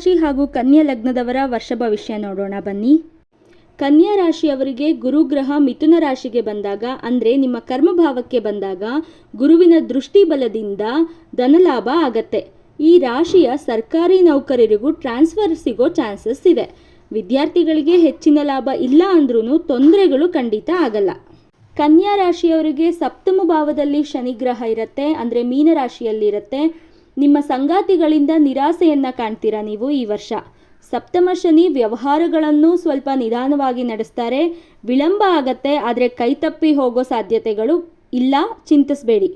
ರಾಶಿ ಹಾಗೂ ಕನ್ಯಾ ಲಗ್ನದವರ ವರ್ಷ ಭವಿಷ್ಯ ನೋಡೋಣ ಬನ್ನಿ. ಕನ್ಯಾ ರಾಶಿಯವರಿಗೆ ಗುರುಗ್ರಹ ಮಿಥುನ ರಾಶಿಗೆ ಬಂದಾಗ, ಅಂದರೆ ನಿಮ್ಮ ಕರ್ಮಭಾವಕ್ಕೆ ಬಂದಾಗ ಗುರುವಿನ ದೃಷ್ಟಿ ಬಲದಿಂದ ಧನಲಾಭ ಆಗತ್ತೆ. ಈ ರಾಶಿಯ ಸರ್ಕಾರಿ ನೌಕರರಿಗೂ ಟ್ರಾನ್ಸ್ಫರ್ ಸಿಗೋ ಚಾನ್ಸಸ್ ಇದೆ. ವಿದ್ಯಾರ್ಥಿಗಳಿಗೆ ಹೆಚ್ಚಿನ ಲಾಭ ಇಲ್ಲ ಅಂದ್ರೂ ತೊಂದರೆಗಳು ಖಂಡಿತ ಆಗಲ್ಲ. ಕನ್ಯಾ ರಾಶಿಯವರಿಗೆ ಸಪ್ತಮ ಭಾವದಲ್ಲಿ ಶನಿಗ್ರಹ ಇರುತ್ತೆ, ಅಂದರೆ ಮೀನರಾಶಿಯಲ್ಲಿರುತ್ತೆ. ನಿಮ್ಮ ಸಂಗಾತಿಗಳಿಂದ ನಿರಾಸೆಯನ್ನು ಕಾಣ್ತೀರಾ ನೀವು ಈ ವರ್ಷ? ಸಪ್ತಮ ಶನಿ ವ್ಯವಹಾರಗಳನ್ನು ಸ್ವಲ್ಪ ನಿಧಾನವಾಗಿ ನಡೆಸ್ತಾರೆ. ವಿಳಂಬ ಆಗತ್ತೆ, ಆದರೆ ಕೈತಪ್ಪಿ ಹೋಗೋ ಸಾಧ್ಯತೆಗಳು ಇಲ್ಲ, ಚಿಂತಿಸಬೇಡಿ.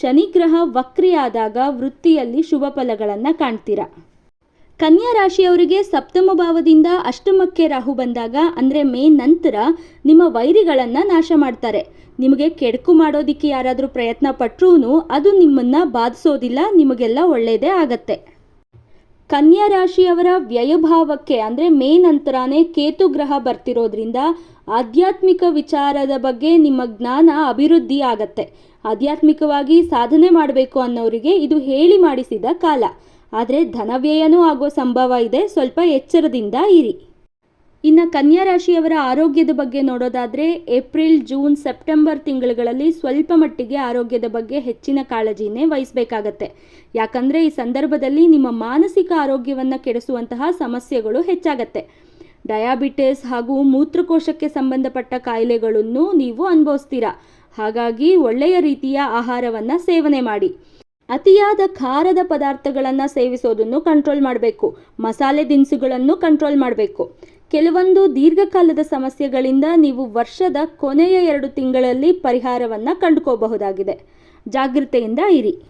ಶನಿಗ್ರಹ ವಕ್ರಿಯಾದಾಗ ವೃತ್ತಿಯಲ್ಲಿ ಶುಭ ಫಲಗಳನ್ನು ಕಾಣ್ತೀರಾ? ಕನ್ಯಾ ರಾಶಿಯವರಿಗೆ ಸಪ್ತಮ ಭಾವದಿಂದ ಅಷ್ಟಮಕ್ಕೆ ರಾಹು ಬಂದಾಗ, ಅಂದರೆ ಮೇ ನಂತರ, ನಿಮ್ಮ ವೈರಿಗಳನ್ನು ನಾಶ ಮಾಡ್ತಾರೆ. ನಿಮಗೆ ಕೆಡಕು ಮಾಡೋದಕ್ಕೆ ಯಾರಾದರೂ ಪ್ರಯತ್ನ ಪಟ್ಟರೂ ಅದು ನಿಮ್ಮನ್ನು ಬಾಧಿಸೋದಿಲ್ಲ, ನಿಮಗೆಲ್ಲ ಒಳ್ಳೆಯದೇ ಆಗತ್ತೆ. ಕನ್ಯಾ ರಾಶಿಯವರ ವ್ಯಯಭಾವಕ್ಕೆ, ಅಂದರೆ ಮೇ ನಂತರನೇ ಕೇತು ಗ್ರಹ ಬರ್ತಿರೋದ್ರಿಂದ ಆಧ್ಯಾತ್ಮಿಕ ವಿಚಾರದ ಬಗ್ಗೆ ನಿಮ್ಮ ಜ್ಞಾನ ಅಭಿವೃದ್ಧಿ ಆಗತ್ತೆ. ಆಧ್ಯಾತ್ಮಿಕವಾಗಿ ಸಾಧನೆ ಮಾಡಬೇಕು ಅನ್ನೋರಿಗೆ ಇದು ಹೇಳಿ ಮಾಡಿಸಿದ ಕಾಲ. ಆದರೆ ಧನವ್ಯಯನೂ ಆಗೋ ಸಂಭವ ಇದೆ. ಸ್ವಲ್ಪ ಎಚ್ಚರದಿಂದ ಇರಿ. ಇನ್ನು ಕನ್ಯಾ ರಾಶಿಯವರ ಆರೋಗ್ಯದ ಬಗ್ಗೆ ನೋಡೋದಾದರೆ ಏಪ್ರಿಲ್, ಜೂನ್, ಸೆಪ್ಟೆಂಬರ್ ತಿಂಗಳುಗಳಲ್ಲಿ ಸ್ವಲ್ಪ ಮಟ್ಟಿಗೆ ಆರೋಗ್ಯದ ಬಗ್ಗೆ ಹೆಚ್ಚಿನ ಕಾಳಜಿನೇ ವಹಿಸಬೇಕಾಗತ್ತೆ. ಯಾಕಂದರೆ ಈ ಸಂದರ್ಭದಲ್ಲಿ ನಿಮ್ಮ ಮಾನಸಿಕ ಆರೋಗ್ಯವನ್ನು ಕೆಡಿಸುವಂತಹ ಸಮಸ್ಯೆಗಳು ಹೆಚ್ಚಾಗತ್ತೆ. ಡಯಾಬಿಟಿಸ್ ಹಾಗೂ ಮೂತ್ರಕೋಶಕ್ಕೆ ಸಂಬಂಧಪಟ್ಟ ಕಾಯಿಲೆಗಳನ್ನು ನೀವು ಅನುಭವಿಸ್ತೀರಾ? ಹಾಗಾಗಿ ಒಳ್ಳೆಯ ರೀತಿಯ ಆಹಾರವನ್ನು ಸೇವನೆ ಮಾಡಿ. ಅತಿಯಾದ ಖಾರದ ಪದಾರ್ಥಗಳನ್ನು ಸೇವಿಸೋದನ್ನು ಕಂಟ್ರೋಲ್ ಮಾಡಬೇಕು. ಮಸಾಲೆ ದಿನಸುಗಳನ್ನು ಕಂಟ್ರೋಲ್ ಮಾಡಬೇಕು. ಕೆಲವೊಂದು ದೀರ್ಘಕಾಲದ ಸಮಸ್ಯೆಗಳಿಂದ ನೀವು ವರ್ಷದ ಕೊನೆಯ ಎರಡು ತಿಂಗಳಲ್ಲಿ ಪರಿಹಾರವನ್ನು ಕಂಡುಕೋಬಹುದಾಗಿದೆ. ಜಾಗೃತೆಯಿಂದ ಇರಿ.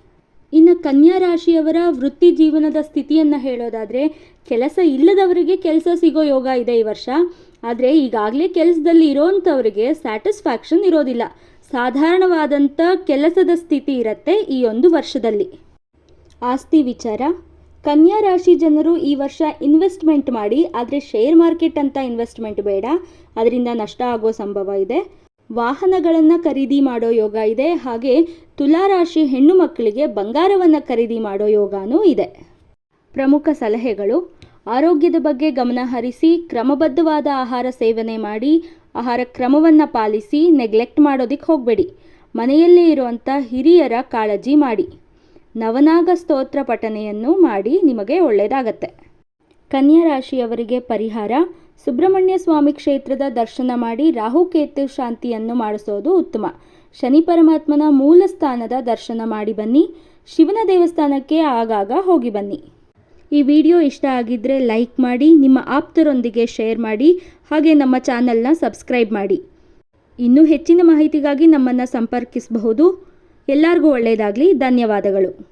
ಇನ್ನು ಕನ್ಯಾ ರಾಶಿಯವರ ವೃತ್ತಿ ಜೀವನದ ಸ್ಥಿತಿಯನ್ನು ಹೇಳೋದಾದರೆ, ಕೆಲಸ ಇಲ್ಲದವರಿಗೆ ಕೆಲಸ ಸಿಗೋ ಯೋಗ ಇದೆ ಈ ವರ್ಷ. ಆದರೆ ಈಗಾಗಲೇ ಕೆಲಸದಲ್ಲಿ ಇರೋವಂಥವರಿಗೆ ಸ್ಯಾಟಿಸ್ಫ್ಯಾಕ್ಷನ್ ಇರೋದಿಲ್ಲ. ಸಾಧಾರಣವಾದಂಥ ಕೆಲಸದ ಸ್ಥಿತಿ ಇರುತ್ತೆ ಈ ಒಂದು ವರ್ಷದಲ್ಲಿ. ಆಸ್ತಿ ವಿಚಾರ. ಕನ್ಯಾ ರಾಶಿ ಜನರು ಈ ವರ್ಷ ಇನ್ವೆಸ್ಟ್ಮೆಂಟ್ ಮಾಡಿ, ಆದರೆ ಶೇರ್ ಮಾರ್ಕೆಟ್ ಅಂತ ಇನ್ವೆಸ್ಟ್ಮೆಂಟ್ ಬೇಡ. ಅದರಿಂದ ನಷ್ಟ ಆಗೋ ಸಂಭವ ಇದೆ. ವಾಹನಗಳನ್ನು ಖರೀದಿ ಮಾಡೋ ಯೋಗ ಇದೆ. ಹಾಗೆ ತುಲಾರಾಶಿ ಹೆಣ್ಣು ಮಕ್ಕಳಿಗೆ ಬಂಗಾರವನ್ನು ಖರೀದಿ ಮಾಡೋ ಯೋಗನೂ ಇದೆ. ಪ್ರಮುಖ ಸಲಹೆಗಳು. ಆರೋಗ್ಯದ ಬಗ್ಗೆ ಗಮನ ಹರಿಸಿ, ಕ್ರಮಬದ್ಧವಾದ ಆಹಾರ ಸೇವನೆ ಮಾಡಿ ಆಹಾರ ಕ್ರಮವನ್ನು ಪಾಲಿಸಿ ನೆಗ್ಲೆಕ್ಟ್ ಮಾಡೋದಕ್ಕೆ ಹೋಗಬೇಡಿ. ಮನೆಯಲ್ಲೇ ಇರುವಂಥ ಹಿರಿಯರ ಕಾಳಜಿ ಮಾಡಿ. ನವನಾಗ ಸ್ತೋತ್ರ ಪಠನೆಯನ್ನು ಮಾಡಿ ನಿಮಗೆ ಒಳ್ಳೆಯದಾಗತ್ತೆ. ಕನ್ಯಾ ರಾಶಿಯವರಿಗೆ ಪರಿಹಾರ, ಸುಬ್ರಹ್ಮಣ್ಯ ಸ್ವಾಮಿ ಕ್ಷೇತ್ರದ ದರ್ಶನ ಮಾಡಿ ರಾಹುಕೇತು ಶಾಂತಿಯನ್ನು ಮಾಡಿಸೋದು ಉತ್ತಮ. ಶನಿ ಪರಮಾತ್ಮನ ಮೂಲ ಸ್ಥಾನದ ದರ್ಶನ ಮಾಡಿ ಬನ್ನಿ. ಶಿವನ ದೇವಸ್ಥಾನಕ್ಕೆ ಆಗಾಗ ಹೋಗಿ ಬನ್ನಿ. ಈ ವಿಡಿಯೋ ಇಷ್ಟ ಆಗಿದ್ದರೆ ಲೈಕ್ ಮಾಡಿ, ನಿಮ್ಮ ಆಪ್ತರೊಂದಿಗೆ ಶೇರ್ ಮಾಡಿ, ಹಾಗೆ ನಮ್ಮ ಚಾನಲ್ನ ಸಬ್ಸ್ಕ್ರೈಬ್ ಮಾಡಿ. ಇನ್ನೂ ಹೆಚ್ಚಿನ ಮಾಹಿತಿಗಾಗಿ ನಮ್ಮನ್ನು ಸಂಪರ್ಕಿಸಬಹುದು. ಎಲ್ಲರಿಗೂ ಒಳ್ಳೆಯದಾಗಲಿ ಧನ್ಯವಾದಗಳು.